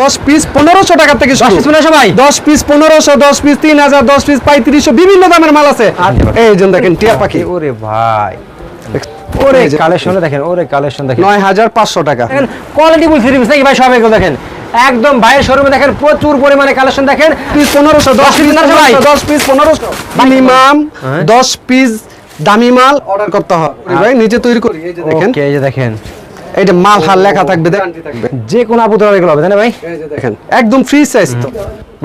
দশ পিস পনেরোশো টাকা থেকে দশ পিস পনেরোশো ভাই। দশ পিস পনেরোশো দশ পিস তিন হাজার দশ পিস পঁয়ত্রিশশো বিভিন্ন দামের মাল আছে। এই যে দেখেন টিয়া পাখি। ওরে ভাই। ওরে কালেকশন দেখেন ওরে কালেকশন দেখেন। নয় হাজার পাঁচশো টাকা। কোয়ালিটি ফুল থ্রি নাকি ভাই? সব দেখেন। একদম ভাইয়ের শোরুমে দেখেন প্রচুর পরিমাণে কালেকশন দেখেন। পিস পনেরোশো দশ পিস ভাই। দশ পিস পনেরোশো। মিনিমাম হ্যাঁ। দশ পিস দামি মাল অর্ডার করতে হবে। ভাই নিজে তৈরি করি এই যে দেখেন। এই যে দেখেন। এই যে মাল হার লেখা থাকবে যে কোনো আপুতরা এগুলো হবে তাই না ভাই? দেখেন। একদম ফ্রি সাইজ তো।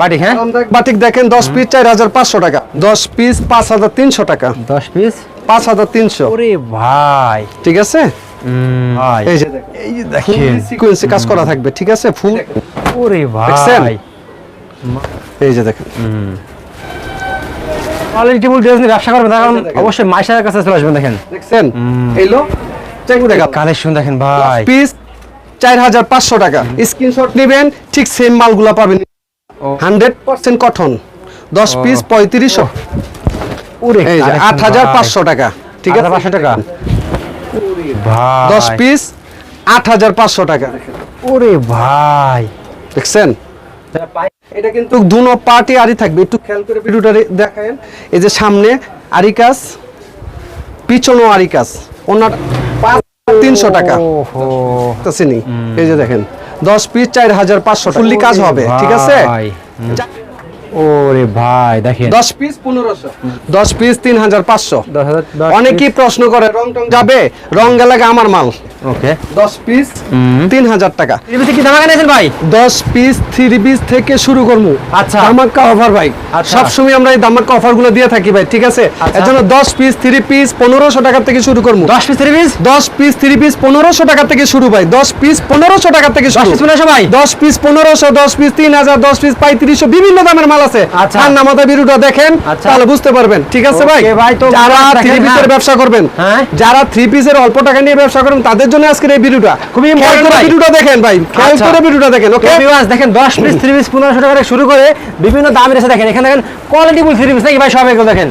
বাটি হ্যাঁ? বাটিক দেখেন দশ পিস চার হাজার পাঁচশো টাকা। দশ পিস পাঁচ হাজার তিনশো টাকা। দশ পিস পাঁচ হাজার তিনশো। ভাই। ঠিক আছে? এই যে দেখেন। এই যে দেখেন। সিকোয়েন্সে কাজ করা থাকবে ঠিক আছে? ফুল ওরে? ভাই। এই যে দেখেন। কোয়ালিটি ফুল ড্রেস নিয়ে ব্যবসা করবেন দেখেন। অবশ্যই মাইশার কাছে চলে আসবেন দেখেন। দেখছেন? এইলো কালেকশন দেখেন। ভাই। পিস চার হাজার পাঁচশো টাকা। স্ক্রিনশট নেবেন ঠিক সেম মালগুলা পাবেন। হান্ড্রেড পার্সেন্ট কটন দশ পিস পঁয়ত্রিশশো। আট হাজার পাঁচশো টাকা। ঠিক আছে? পাঁচশো টাকা? দশ পিস আট হাজার পাঁচশো টাকা। ওরে ভাই। দেখছেন? এটা কিন্তু দুনো পার্টি আরি থাকবে। একটু খেয়াল করে ভিডিওটা দেখেন এই যে সামনে আরি কাজ পিছনেও আরি কাজ ওনার তিনশো টাকা। ওহো। চিনি। এই যে দেখেন দশ পিস চার হাজার পাঁচশো ফুললি কাজ হবে ঠিক আছে? ওরে ভাই দেখেন। দশ পিস অনেকেই প্রশ্ন করে রং টং যাবে? রং আমার মাল। ওকে। কি ভাই? থেকে শুরু করব। আচ্ছা। ধামাক্কা অফার ভাই। আচ্ছা। আমরা এই ধামাক্কা অফারগুলো দিয়ে থাকি ভাই ঠিক আছে? আচ্ছা। পিস থ্রি পিস পনেরোশো টাকা থেকে শুরু করব। দশ পিস থ্রি পিস? দশ পিস থ্রি পিস পনেরোশো টাকা থেকে শুরু ভাই। দশ পিস পনেরোশো টাকা থেকে শুরু। পিস ভাই? দশ পিস পনেরোশো দশ পিস তিন হাজার দশ পিস বিভিন্ন দামের মাল আছে আচ্ছা। ঠান্ডা মাথা ভিডিওটা দেখেন আচ্ছা। তাহলে বুঝতে পারবেন ঠিক আছে ভাই যারা থ্রি। পিসের ব্যবসা করবেন হ্যাঁ। যারা থ্রি পিসের অল্প টাকা নিয়ে ব্যবসা করবেন তাদের জন্য আজকের এই ভিডিওটা খুবই খেয়াল। ভিডিওটা দেখেন ভাই খেয়াল আচ্ছা। করে ভিডিওটা দেখেন ওকে ভিউয়ার্স দেখেন 10 পিস থ্রি পিস 1500 টাকা থেকে শুরু করে বিভিন্ন দামের এসে দেখেন এখানে দেখেন কোয়ালিটিফুল থ্রি পিস নাকি ভাই সব এগুলো দেখেন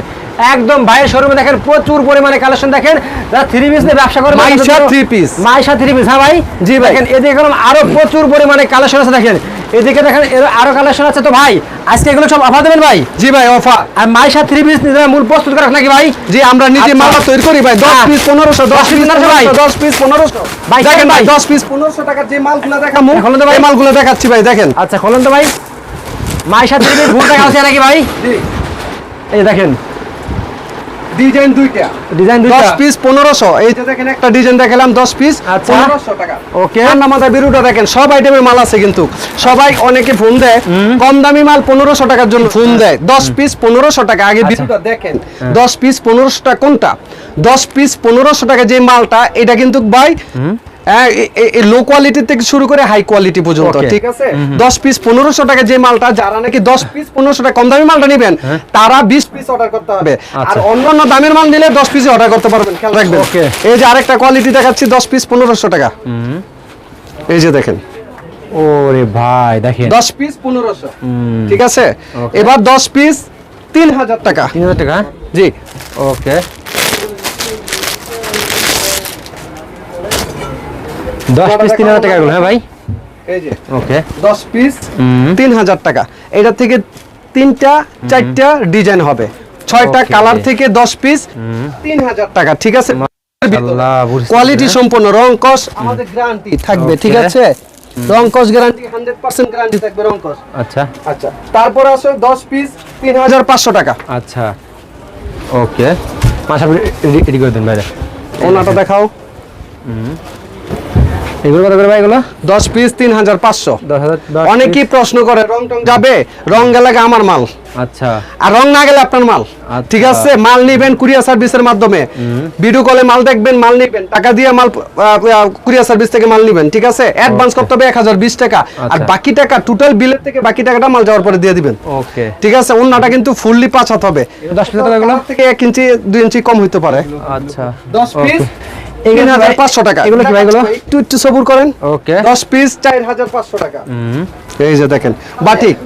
একদম ভাইয়ের শোরুমে দেখেন প্রচুর পরিমাণে কালেকশন দেখেন। যারা 3 পিস নিয়ে ব্যবসা করে মাইশা piece। মাইশা 3 পিস হ্যাঁ ভাই? জি ভাই। দেখেন এদিকে আরও প্রচুর পরিমাণে কালেকশন আছে দেখেন। এদিকে দেখেন এর আরও কালেকশন আছে তো ভাই। আজকে এগুলো সব অফার দেবেন ভাই? জি ভাই অফার আর মাইশা 3 পিস নিজেরা মূল প্রস্তুত করা নাকি ভাই? জি আমরা নিজে আচ্ছা। মাল তৈরি করি ভাই। দশ হ্যাঁ। পিস পনেরোশো দশ দশ পিস piece পনেরোশো ভাই। দশ পিস পনেরোশো। ভাই, দেখেন ভাই ভাই। দশ পিস পনেরোশো টাকার যে মালগুলো দেখাবো এখন তো ভাই- মালগুলো দেখাচ্ছি ভাই দেখেন। আচ্ছা খোলেন তো ভাই। মাইশা থ্রি পিস ভুল টাকা আছে নাকি ভাই? এই দেখেন ডিজাইন দুইটা। ডিজাইন দুইটা। দশ পিস 1500 এই যে দেখেন একটা ডিজাইন দেখালাম দশ পিস আচ্ছা। পনেরোশো টাকা। ওকে মাথায় বিরুটা দেখেন সব আইটেমের মাল আছে কিন্তু। সবাই অনেকে ফোন দেয় কম দামি মাল পনেরোশো টাকার জন্য ফোন দেয়। দশ পিস পনেরোশো টাকা। আগে আচ্ছা। বিরুটা দেখেন দশ পিস পনেরোশো টাকা কোনটা? দশ পিস পনেরোশো টাকা যে মালটা এটা কিন্তু ভাই লো কোয়ালিটি থেকে শুরু করে হাই কোয়ালিটি পর্যন্ত ঠিক আছে? দশ পিস পনেরোশো টাকা যে মালটা যারা নাকি দশ পিস পনেরোশো টাকা কম দামি মালটা নেবেন তারা বিশ পিস অর্ডার করতে হবে। আর হ্যাঁ। আচ্ছা। অন্যান্য দামের মাল নিলে দশ পিস অর্ডার করতে পারবেন খেয়াল রাখবেন। এই যে আরেকটা কোয়ালিটি দেখাচ্ছি দশ পিস পনেরোশো টাকা। এই যে দেখেন। ওরে ভাই দেখেন। দশ পিস পনেরোশো। ঠিক আছে? এবার দশ পিস তিন হাজার টাকা। তিন হাজার টাকা? জি। ওকে দশ পিস তিন হাজার টাকা এগুলো হ্যাঁ ভাই? এই যে ওকে দশ পিস তিন হাজার টাকা। এটা থেকে তিনটা চারটা ডিজাইন হবে। ছয়টা কালার থেকে দশ পিস তিন হাজার টাকা ঠিক আছে? কোয়ালিটি পেরেছি। সম্পন্ন রং কস। আমাদের গ্যারান্টি থাকবে ঠিক আছে? রং কস গ্যারান্টি হান্ড্রেড পার্সেন্ট গ্যারান্টি থাকবে রং কস। আচ্ছা। আচ্ছা তারপর আসো দশ পিস তিন হাজার পাঁচশো টাকা। আচ্ছা। ওকে মাসা রেডি করে দিন বাইরে ওনাটা দেখাও। এগুলো কত করে ভাই এগুলো? দশ পিস তিন হাজার পাঁচশো। দশ হাজার দশ অনেকেই প্রশ্ন করে রং টং যাবে? রং গেলে আমার মাল। আচ্ছা। আর রং না গেলে আপনার মাল। আচ্ছা। ঠিক আছে? মাল নিবেন কুরিয়ার সার্ভিসের মাধ্যমে। ভিডিও কলে মাল দেখবেন মাল নিবেন। টাকা দিয়ে মাল কুরিয়ার সার্ভিস থেকে মাল নিবেন ঠিক আছে? অ্যাডভান্স করতে হবে এক হাজার বিশ টাকা। আর আচ্ছা। বাকি টাকা টোটাল বিলের থেকে বাকি টাকাটা মাল যাওয়ার পরে দিয়ে দিবেন। ওকে ঠিক আছে? অন্যটা কিন্তু ফুললি পাঁচ হাত হবে। দশ পিস থেকে এক ইঞ্চি দুই ইঞ্চি কম হইতে পারে। আচ্ছা। দশ পিস এগুলো তিন কি হাজার ভাই? পাঁচশো টাকা। এগুলো কি ভাই এগুলো? একটু একটু সবুর করেন। ওকে দশ পিস চার হাজার পাঁচশো টাকা। এই যে দেখেন বাটিক।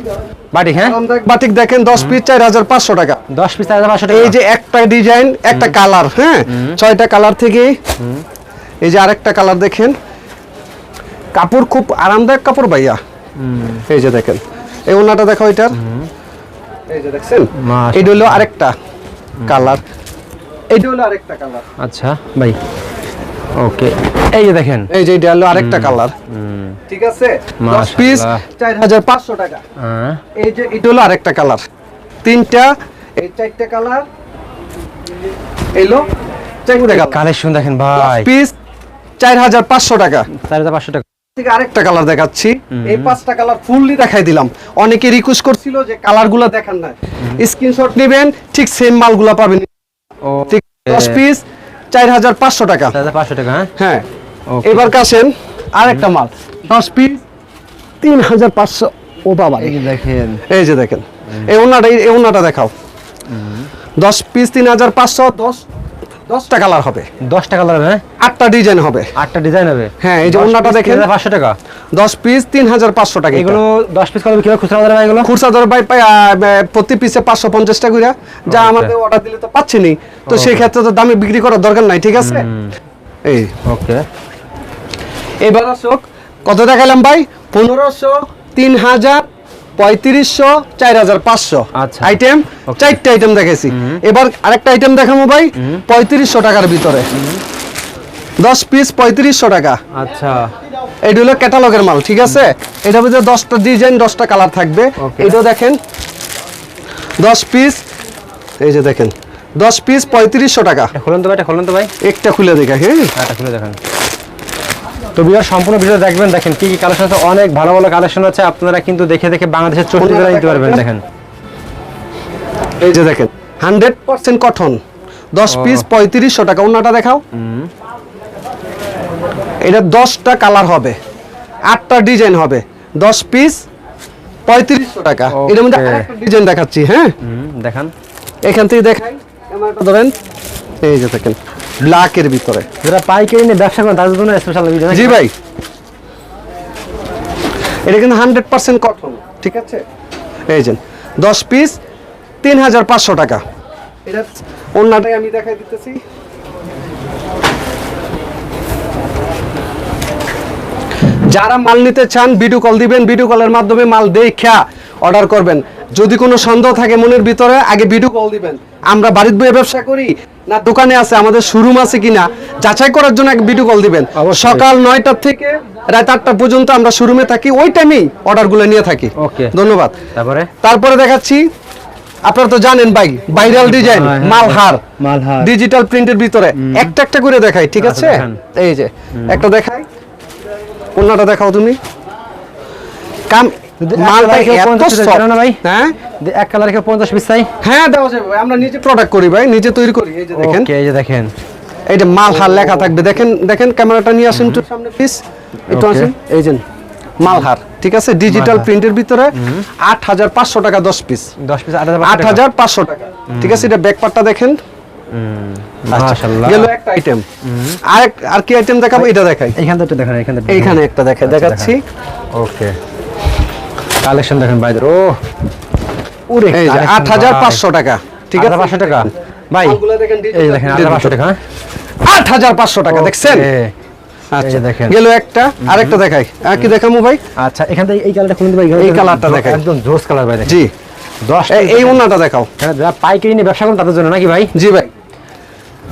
বাটি হ্যাঁ? বাটিক দেখেন দশ পিস চার হাজার পাঁচশো টাকা। দশ পিস চার হাজার পাঁচশো টাকা। এই যে একটা ডিজাইন একটা কালার হ্যাঁ? ছয়টা কালার থেকে। এই যে আরেকটা কালার দেখেন। কাপড় খুব আরামদায়ক কাপড় ভাইয়া। এই যে দেখেন এই ওনাটা দেখো এটার। এই যে দেখছেন? এটা হলো আরেকটা কালার এটা হলো আরেকটা কালার আচ্ছা ভাই। ওকে এই যে দেখেন। এই যে এটা হলো আরেকটা কালার। ঠিক আছে? দশ পিস মাশাআল্লাহ। চার হাজার পাঁচশো টাকা। হ্যাঁ। এই যে এটা হলো আরেকটা কালার। তিনটা এই চারটা কালার। এলো চারটা কালার। কালেকশন দেখেন ভাই। পিস চার হাজার পাঁচশো টাকা। চার হাজার পাঁচশো টাকা। থেকে আরেকটা কালার দেখাচ্ছি। এই পাঁচটা কালার ফুললি দেখাই দিলাম। অনেকে রিকোয়েস্ট করছিল যে কালারগুলো দেখান না স্ক্রিনশট নেবেন ঠিক সেম মালগুলো পাবেন। ঠিক পিস চার হাজার পাঁচশো টাকা। পাঁচশো টাকা হ্যাঁ? হ্যাঁ. এবার কাছেন আরেকটা মাল। দশ পিস তিন হাজার পাঁচশো। ও বাবা। দেখেন। এই যে দেখেন। এই ওনাটা এই ওনাটা দেখাও। দশ পিস তিন হাজার পাঁচশো দশ দশটা কালার হবে। দশটা কালার হ্যাঁ? আটটা ডিজাইন হবে। আটটা ডিজাইন হবে? হ্যাঁ, এই যে ওড়নাটা দেখেন। পাঁচশো টাকা? দশ পিস তিন হাজার পাঁচশো টাকা এগুলো দশ পিস কত খুচরা বাজারে ভাই এগুলো? খুরসা দর আহ, প্রতি পিসে পাঁচশো পঞ্চাশ টাকা করে যা আমাদের অর্ডার দিলে তো পাচ্ছিনি তো সেই ক্ষেত্রে তো দামে বিক্রি করার দরকার নাই ঠিক আছে? এই। ওকে। এবার আসুক কত দেখালাম ভাই? পনেরোশো তিন হাজার পঁয়ত্রিশশো চার হাজার পাঁচশো আচ্ছা। Item Okay. আইটেম দেখেছি এবার আরেকটা আইটেম দেখাবো ভাই পঁয়ত্রিশশো টাকার ভিতরে। দশ পিস পঁয়ত্রিশশো টাকা। আচ্ছা। এটা হলো ক্যাটালগের মাল ঠিক আছে? এটা ভিতরে দশটা ডিজাইন দশটা কালার থাকবে. এটাও দেখেন। দশ পিস এই যে দেখেন। দশ পিস পঁয়ত্রিশশো টাকা। খুলুন তো ভাই এটা খুলুন তো ভাই। একটা খুলে দেখা হ্যাঁ? হ্যাঁ, খুলে দেখেন। তো বিয়ার সম্পূর্ণ ভিডিও দেখবেন দেখেন কি কি কালেকশন আছে অনেক ভালো ভালো কালেকশন আছে আপনারা কিন্তু দেখে দেখে বাংলাদেশের চোখটি ওনারা নিতে পারবেন দেখেন। এই যে দেখেন হান্ড্রেড পার্সেন্ট কটন দশ পিস পঁয়ত্রিশশো টাকা অন্যটা দেখাও। এটা দশটা কালার হবে আটটা ডিজাইন হবে দশ পিস পঁয়ত্রিশশো টাকা। এটার মধ্যে আরেকটা ডিজাইন দেখাচ্ছি হ্যাঁ? দেখান। এখান থেকে দেখাই ধরেন। এই যে দেখেন ব্ল্যাকের ভিতরে। যারা পাইকারি নিয়ে ব্যবসা করেন তাদের জন্য স্পেশাল ভিডিও জি ভাই। এটা কিন্তু হান্ড্রেড পার্সেন্ট কটন ঠিক আছে? এই যে দশ পিস তিন হাজার পাঁচশো টাকা। এটা অন্যটাই আমি দেখাই দিতেছি। যারা মাল নিতে চান ভিডিও কল দিবেন ভিডিও কলের মাধ্যমে মাল দেখা অর্ডার করবেন। যদি কোনো সন্দেহ থাকে মনের ভিতরে আগে ভিডিও কল দিবেন। আমরা বাড়ির বইয়ে ব্যবসা করি। না দোকানে আছে আমাদের শোরুম আছে কিনা যাচাই করার জন্য এক ভিডিও কল দিবেন। সকাল নয়টার থেকে রাত আটটা পর্যন্ত আমরা শোরুমে থাকি ওই টাইমেই অর্ডারগুলো নিয়ে থাকি. ধন্যবাদ। তারপরে? তারপরে দেখাচ্ছি আপনারা তো জানেন ভাই ভাইরাল ডিজাইন হ্যাঁ, হ্যাঁ, মালহার। মালহার। ডিজিটাল প্রিন্টের ভিতরে। একটা একটা করে দেখাই ঠিক আচ্ছা, আছে? এই যে একটা দেখাই। কোনটা দেখাও তুমি। কাম মালটা কালার কেউ এত 50 পিস soft, জানো না ভাই? হ্যাঁ? দে- এক কালার কেউ পঞ্চাশ পিস চাই? হ্যাঁ দেওয়া যাবে আমরা নিজে প্রোডাক্ট করি ভাই নিজে তৈরি করি এই যে দেখেন। এই যে দেখেন। এই মালহার লেখা থাকবে দেখেন দেখেন ক্যামেরাটা নিয়ে আসেন একটু সামনে প্লিজ একটু আসেন এই যে মালহার ঠিক আছে? ডিজিটাল প্রিন্টের ভিতরে আট হাজার পাঁচশো টাকা দশ পিস দশ পিস আট হাজার পাঁচশো টাকা? ঠিক আছে? এটা ব্যাকপারটা দেখেন। আচ্ছা, গেল একটা আইটেম আর আর কি আইটেম দেখাবো? এটা দেখাই। এইখান থেকে থেকে এইখানে একটা দেখাই দেখাচ্ছি। ওকে। কালেকশন দেখেন বাইদের ও। ওরে এই যে আট হাজার পাঁচশো টাকা ঠিক আছে? পাঁচশো টাকা। ভাই এই যে দেখেন আট পাঁচশো টাকা হ্যাঁ? আট হাজার পাঁচশো টাকা দেখছেন? আচ্ছা দেখেন। গেল একটা আরেকটা দেখাই। আর কি দেখাবো ভাই? আচ্ছা এখান থেকে এই কালারটা খুলুন ভাই এই কালারটা দেখাই। একদম জোস কালার ভাই দেখেন। জি। দশ এই ওনাটা দেখাও। যারা পাইকারি নিয়ে ব্যবসা করেন তাদের জন্য নাকি ভাই? জি ভাই।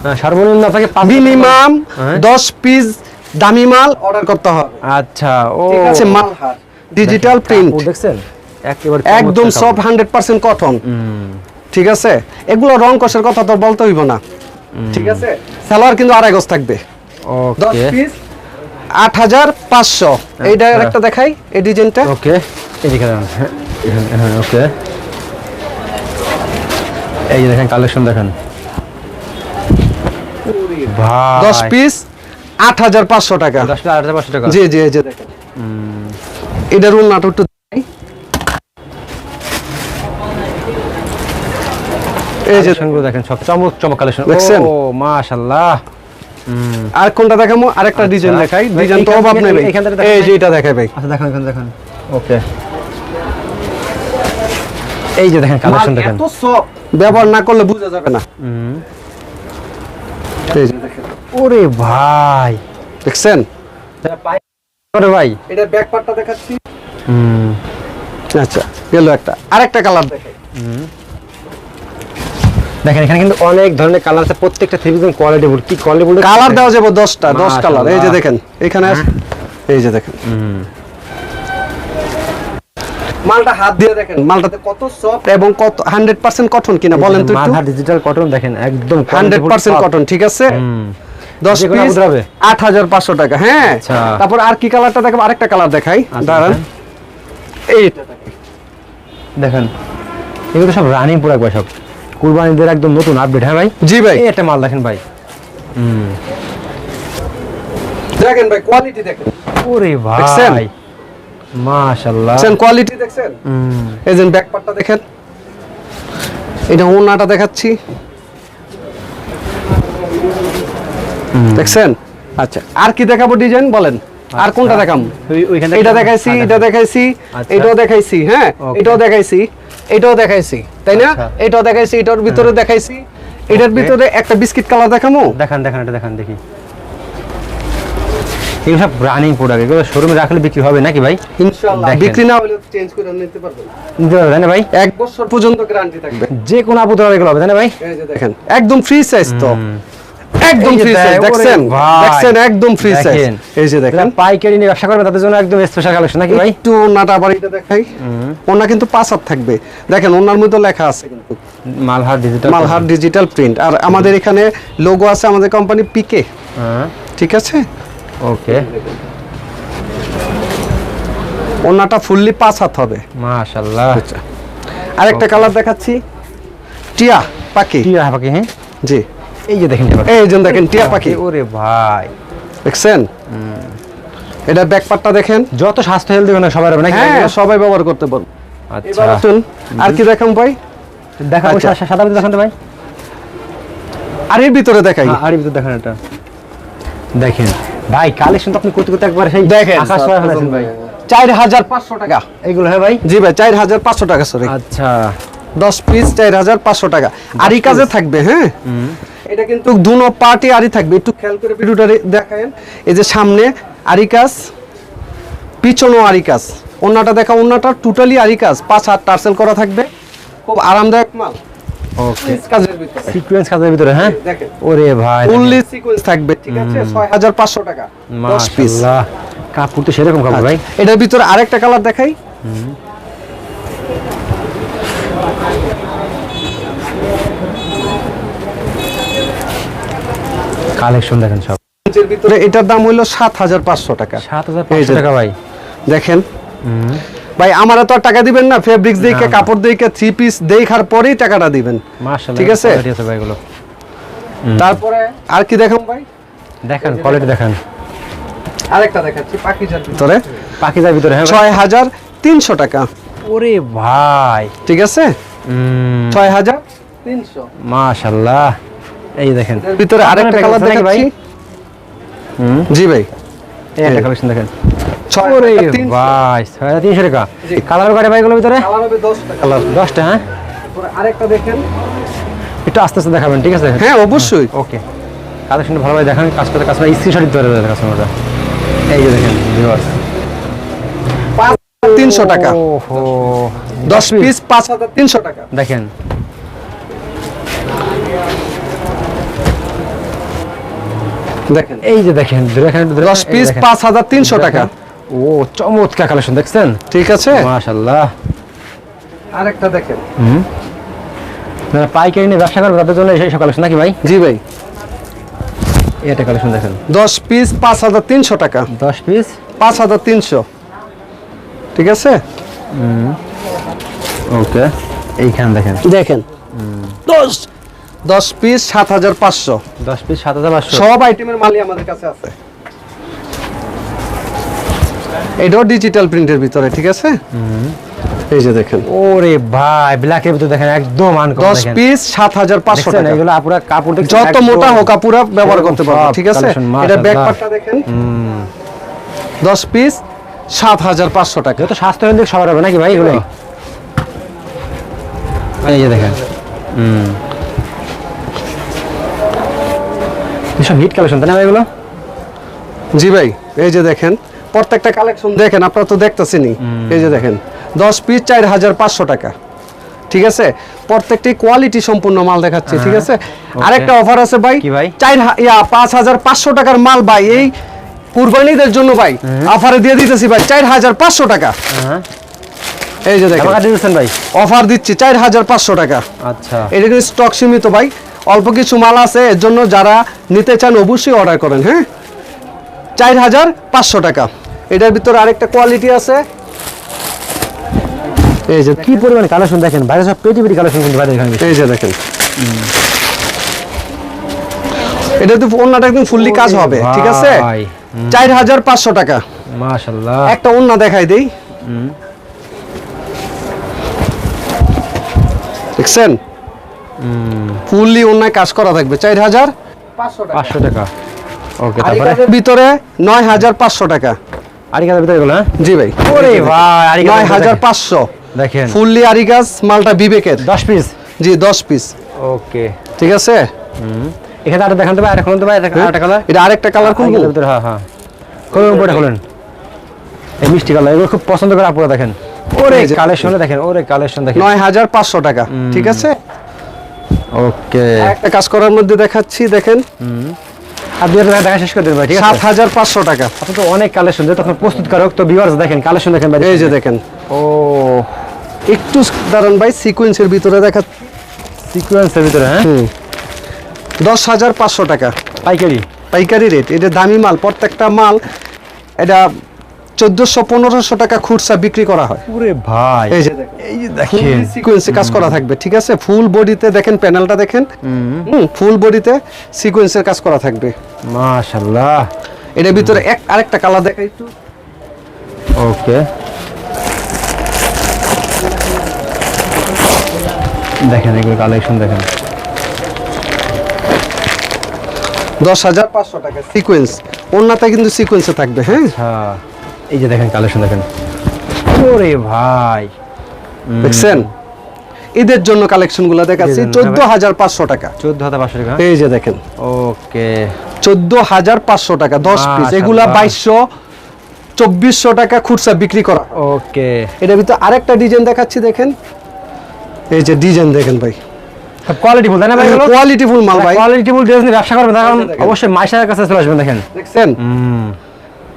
হ্যাঁ, সর্বনিম্ন আপনাকে মিনিমাম হ্যাঁ। দশ পিস দামি মাল অর্ডার করতে হবে। আচ্ছা ও। ঠিক আছে মালহার ডিজিটাল প্রিন্ট দেখছেন? একেবারে একদম সব হান্ড্রেড পার্সেন্ট কটন ঠিক আছে? এগুলো রং কষের কথা তো বলতে হইব না। ঠিক আছে? সালোয়ার কিন্তু আড়াই গজ থাকবে। দশ পিস আট হাজার পাঁচশো। এইটা আচ্ছা। একটা দেখাই এই ডিজাইনটা ওকে। হ্যাঁ, ওকে। এই যে দেখেন কালেকশন দেখেন। দশ পিস আট হাজার পাঁচশো টাকা। দশ পিস আট হাজার পাঁচশো টাকা। জি জি যে দেখেন। এটার রুল নাটক একটু দেখাই। এই যে কালেকশনগুলো দেখেন সব চমক চমক কালেকশন। দেখছেন? ও মাশাআল্লাহ আর কোনটা দেখামো আরেকটা ডিজাইন আচ্ছা। দেখাই। ডিজাইন তো অভাব নেই ভাই। এই যে এটা দেখাই ভাই। আচ্ছা দেখেন এখানে দেখেন। ওকে। এই যে দেখেন কালেকশন দেখেন। এত soft, ব্যবহার না করলে বোঝা যাবে না। ওরে ভাই। দেখছেন? ওরে ভাই? এটা ব্যাক পার্টটা দেখাচ্ছি। হুম। আচ্ছা গেল একটা। আরেকটা কালার দেখাই। দেখেন এখানে কিন্তু অনেক ধরনের কালার আছে। প্রত্যেকটা থ্রি পিস কোয়ালিটি কি কোয়ালিটি কালার দেওয়া যাবে দশটা দশ কালার এই যে দেখেন এখানে এই যে দেখেন। মালটা হাত দিয়ে দেখেন। মালটাতে কত সফট এবং কত হান্ড্রেড পার্সেন্ট কটন কিনা বলেন তো একটু। মাথা ডিজিটাল কটন দেখেন একদম হান্ড্রেড পার্সেন্ট কটন ঠিক আছে? দশ পিস? আট হাজার পাঁচশো টাকা হ্যাঁ। আচ্ছা। তারপর আর কি কালারটা দেখাবো? আরেকটা কালার দেখাই। দাঁড়ান। এইটা দেখেন এগুলো সব রানিং প্রোডাক্ট ভাই সব কুরবানিদের একদম নতুন আপডেট হ্যাঁ ভাই? জি ভাই। একটা মাল দেখেন ভাই। হুম। দেখেন ভাই কোয়ালিটি দেখেন। ওরে? ভাই। মাশাআল্লাহ দেখছেন কোয়ালিটি দেখছেন? হুম। এই যে ব্যাক পার্টটা দেখেন। এটা ওনাটা দেখাচ্ছি। দেখছেন? আচ্ছা। আর কি দেখাবো ডিজাইন বলেন? আর কোনটা দেখাম? এটা দেখাইছি হ্যাঁ, এটা দেখাইছি আচ্ছা। এটাও দেখাইছি হ্যাঁ? এটাও দেখাইছি এটাও দেখাইছি তাই না? আচ্ছা। এটাও দেখাইছি এটার ভিতরে দেখাইছি এটার ভিতরে একটা বিস্কিট কালার দেখামো? দেখান দেখান এটা দেখান দেখি। এগুলো সব রানিং প্রোডাক্ট এগুলো শোরুমে রাখলে বিক্রি হবে নাকি ভাই? ইনশাআল্লাহ বিক্রি না হলে চেঞ্জ করে নিতে পারবেন। নিতে পারবে ভাই? এক বছর পর্যন্ত গ্যারান্টি থাকবে। যে কোনো এগুলো হবে ভাই? দেখেন একদম ফ্রি সাইজ তো। একদম এই যে ফ্রি সাইজ দেখছেন? দেখছেন? একদম ফ্রি সাইজ এই যে দেখেন। পাইকারি নিয়ে ব্যবসা করবে তাদের জন্য একদম স্পেশাল কালেকশন নাকি ভাই? একটু ওনাটা আবার এটা দেখাই। ওনা কিন্তু পাঁচ হাত থাকবে। দেখেন ওনার মধ্যে লেখা আছে কিন্তু। Malhar digital Malhar digital print আর আমাদের এখানে লোগো আছে আমাদের কোম্পানি পিকে হ্যাঁ। ঠিক আছে? ওকে ওনাটা ফুললি পাঁচ হাত হবে। মাশাআল্লাহ। আরেকটা কালার দেখাচ্ছি। টিয়া পাখি। কি রাখা পাখি হ্যাঁ? জি। এই যে দেখেন এই যে দেখেন টিয়া পাখি। ওরে ভাই। দেখছেন? এটা ব্যাক পার্টটা দেখেন। যত স্বাস্থ্য হেলদি হবে না সবার হবে নাকি? হ্যাঁ সবাই ব্যবহার করতে পারবে আচ্ছা। আর কি দেখাম ভাই? দেখা আচ্ছা। সাদা দেখান ভাই। আর এর ভিতরে দেখাই। আর ভিতর দেখেন এটা। দেখেন। ভাই কালেকশন তো আপনি করতে করতে একবার সেই দেখেন। আকাশ ফেলেছেন ভাই। চার হাজার পাঁচশো টাকা। এইগুলো হ্যাঁ ভাই? জি ভাই চার হাজার পাঁচশো টাকা সরি আচ্ছা। দশ পিস চার হাজার পাঁচশো টাকা। আরি কাজে থাকবে হ্যাঁ? এটা কিন্তু দুনো পার্টি আরি থাকবে। একটু খেয়াল করে ভিডিওটা দেখায়েন। এই যে সামনে আরি কাজ পিছনেও আরি কাজ অন্যটা দেখা অন্যটা টোটালি আরি কাজ পাঁচ হাত টার্সেল করা থাকবে। খুব আরামদায়ক মাল। ওকে কাজের ভিতরে। সিকোয়েন্স কাজের ভিতরে হ্যাঁ? দেখেন। ওরে ভাই ফুললি সিকোয়েন্স থাকবে ঠিক আছে? ছয় হাজার পাঁচশো টাকা। দশ পিস মাশাআল্লাহ কাপড় তো সেরকম কাপড় ভাই। এটার ভিতরে আরেকটা কালার দেখাই। কালেকশন দেখেন সব। ভিতরে এটার দাম হইল সাত হাজার পাঁচশো টাকা। সাত হাজার যে- টাকা ভাই। দেখেন। ভাই আমারা তো আর টাকা দিবেন না ফেব্রিক্স দেখে। কাপড় দেখে থ্রি পিস দেখার পরেই টাকাটা দিবেন। মাশাআল্লাহ ঠিক আছে? তারপরে আর কি দেখাম ভাই? দেখেন কোয়ালিটি দেখেন। আরেকটা দেখাচ্ছি পাখিজার ভিতরে। পাখিজার ভিতরে হ্যাঁ ভাই? ছয় হাজার তিনশো টাকা। ওরে ভাই। ঠিক আছে? উম, ছয় হাজার তিনশো। মাশাআল্লাহ। এই দেখেন। ভিতরে আরেকটা কালার নাকি ভাই? হুম? জি ভাই। এই একটা কালেকশন দেখেন। ভাই ছয় তিনশো টাকা। কালার কাটে ভাই এগুলোর ভিতরে? কালার দশটা হ্যাঁ? আরেকটা দেখেন। একটু আস্তে আস্তে দেখাবেন ঠিক আছে? হ্যাঁ অবশ্যই। ওকে। কালেকশন ভালোভাবে দেখান কাজ করতে করে স্ক্রিনশট দিতে পারবে কাস্টমাররা এই যে দেখেন ভিউয়ার্স তিনশো টাকা। ওহো। দশ পিস পাঁচ হাজার তিনশো টাকা। দেখেন। দেখেন। এই যে দেখেন দেখেন পিস টাকা। ও চমৎকার কালেকশন দেখছেন? ঠিক আছে। মাশাআল্লাহ। আরেকটা দেখেন। হুম। যারা পাইকারি নিয়ে ব্যবসা করবে তাদের জন্য এই সব কালেকশন নাকি ভাই? জি ভাই। একটা কালেকশন দেখেন। দশ পিস পাঁচ হাজার তিনশো টাকা। দশ পিস পাঁচ হাজার তিনশো। ঠিক আছে? ওকে এইখান দেখেন। দেখেন। দশ দশ পিস সাত হাজার পাঁচশো। দশ পিস সাত হাজার পাঁচশো। সব আইটেমের মালই আমাদের কাছে আছে। এটাও ডিজিটাল প্রিন্টের ভিতরে ঠিক আছে? এই যে দেখেন। ওরে ভাই ব্ল্যাকের ভিতরে দেখেন একদম আনকম দশ দেখেন। পিস সাত হাজার পাঁচশো দেখছেন টাকা। এগুলো আপুরা কাপড় যত মোটা হোক আপুরা ব্যবহার করতে পারবে ঠিক আছে? এটা ব্যাক পার্টটা দেখেন। হুম। দশ পিস সাত হাজার পাঁচশো টাকা। যত স্বাস্থ্য সবার হবে নাকি ভাই এগুলো এই যে দেখেন। হুম। এসব হিট কালেকশন তাই না ভাই এগুলো? জি ভাই এই যে দেখেন প্রত্যেকটা কালেকশন দেখেন আপনারা তো দেখতেছেনই। এই যে দেখেন দশ পিস চার হাজার পাঁচশো টাকা। ঠিক আছে? প্রত্যেকটি কোয়ালিটি সম্পূর্ণ মাল দেখাচ্ছি ঠিক আছে? আরেকটা অফার আছে ভাই চার ইয়া পাঁচ হাজার পাঁচশো টাকার মাল ভাই এই কুরবানিদের জন্য ভাই অফারে দিয়ে দিতেছি ভাই চার হাজার পাঁচশো টাকা। হ্যাঁ। এই যে দেখেন। ভাই? অফার দিচ্ছি চার হাজার পাঁচশো টাকা। আচ্ছা। এটা কিন্তু স্টক সীমিত ভাই। অল্প কিছু মাল আছে এর জন্য যারা নিতে চান অবশ্যই অর্ডার করেন হ্যাঁ? চার হাজার পাঁচশো টাকা। এটার ভিতরে আরেকটা কোয়ালিটি আছে। এই যে কি পরিমাণে কালেকশন দেখেন? বাইরে সব পেটি পেটি কালেকশন কিন্তু বাইরে এই যে দেখেন। এটা তো ওন্নাটা একদম ফুললি কাজ হবে ঠিক আছে? চার হাজার পাঁচশো টাকা। মাশাআল্লাহ। একটা ওন্না দেখাই দেই। দেখছেন? ফুললি ওন্নায় কাজ করা থাকবে। চার হাজার পাঁচশো টাকা। ওকে তারপরে? ভিতরে নয় হাজার পাঁচশো টাকা। আরিকাদের ভিতরে এগুলো হ্যাঁ? জি ভাই। ওরে ভাই নয় হাজার দেখেন। পাঁচশো। দেখেন। ফুললি আরিগাস মালটা বিবেকের। দশ পিস? জি দশ পিস। ওকে। ঠিক আছে? এখানে আরেকটা দেখান তো ভাই আরেকটা তো ভাই আরেকটা কালার। এটা আরেকটা কালার হ্যাঁ হ্যাঁ। খুলুন উপরে খুলুন। এই মিষ্টি কালার এগুলো খুব পছন্দ করে আপুরা দেখেন। ওরে কালেকশন দেখেন ওরে কালেকশন দেখেন। নয় হাজার পাঁচশো টাকা। ঠিক আছে? ওকে। একটা কাজ করার মধ্যে দেখাচ্ছি দেখেন। দেখা শেষ করে দেবেন ভাই ঠিক সাত হাজার পাঁচশো টাকা। আপনি তো অনেক কালেকশন যে তখন প্রস্তুতকারক তো ভিউয়ার্স দেখেন কালেকশন দেখেন ভাই এই যে দেখেন। ও। একটু দাঁড়ান ভাই সিকুয়েন্সের ভিতরে দেখা সিকোয়েন্সের ভিতরে হ্যাঁ? দশ হাজার পাঁচশো টাকা। পাইকারি। পাইকারি রেট এটা দামি মাল প্রত্যেকটা মাল এটা চোদ্দোশো পনেরোশো টাকা খুচরা বিক্রি করা হয়। ওরে ভাই। এই যে এই যে দেখেন সিকোয়েন্সে কাজ করা থাকবে ঠিক আছে? ফুল বডিতে দেখেন প্যানেলটা দেখেন। হুম। ফুল বডিতে সিকোয়েন্সের কাজ করা থাকবে। মাশাআল্লাহ। এটার ভিতরে এক আরেকটা কালার দেখাই একটু। ওকে। দেখেন এগুলো কালেকশন দেখেন। দশ হাজার পাঁচশো টাকা সিকোয়েন্স ওনাতে কিন্তু সিকোয়েন্সে থাকবে হ্যাঁ? হ্যাঁ এই যে দেখেন কালেকশন দেখেন। ওরে ভাই। দেখছেন? ঈদের জন্য কালেকশনগুলো দেখাচ্ছি চোদ্দ হাজার পাঁচশো টাকা। চোদ্দ হাজার পাঁচশো টাকা? এই যে দেখেন। ওকে। চোদ্দ হাজার পাঁচশো টাকা দশ পিস। এগুলা বাইশশো চব্বিশশো টাকা খুচরা বিক্রি করা। ওকে। এটার ভিতরে আরেকটা ডিজাইন দেখাচ্ছি দেখেন। এই যে ডিজাইন দেখেন ভাই। কোয়ালিটি ফুল তাই না ভাই কোয়ালিটি ফুল মাল ভাই। কোয়ালিটি ফুল ড্রেস নিয়ে ব্যবসা করবেন দেখেন। অবশ্যই মাইশার কাছে চলে আসবেন দেখেন। দেখছেন?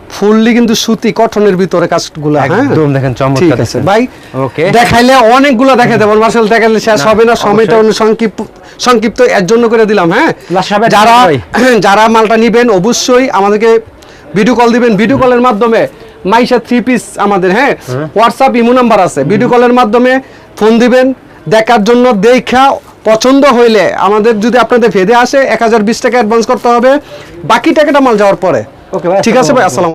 ফুললি কিন্তু সুতি কটনের ভিতরে কাজগুলা হ্যাঁ? একদম দেখেন চমৎকার আছে ভাই ওকে। দেখাইলে অনেকগুলো দেখে দেবো মার্শাল দেখাইলে শেষ হবে না সময়টা। অনেক সংক্ষিপ্ত সংক্ষিপ্ত এর জন্য করে দিলাম হ্যাঁ? যারা যারা মালটা নিবেন অবশ্যই আমাদেরকে ভিডিও কল দিবেন। ভিডিও কলের মাধ্যমে মাইশা থ্রি পিস আমাদের হ্যাঁ? হোয়াটসঅ্যাপ ইমো নাম্বার আছে। ভিডিও কলের মাধ্যমে ফোন দিবেন দেখার জন্য দেখা পছন্দ হইলে আমাদের যদি আপনাদের ভেদে আসে এক হাজার বিশ টাকা অ্যাডভান্স করতে হবে। বাকি টাকাটা মাল যাওয়ার পরে। ঠিক আছে ভাই আসসালাম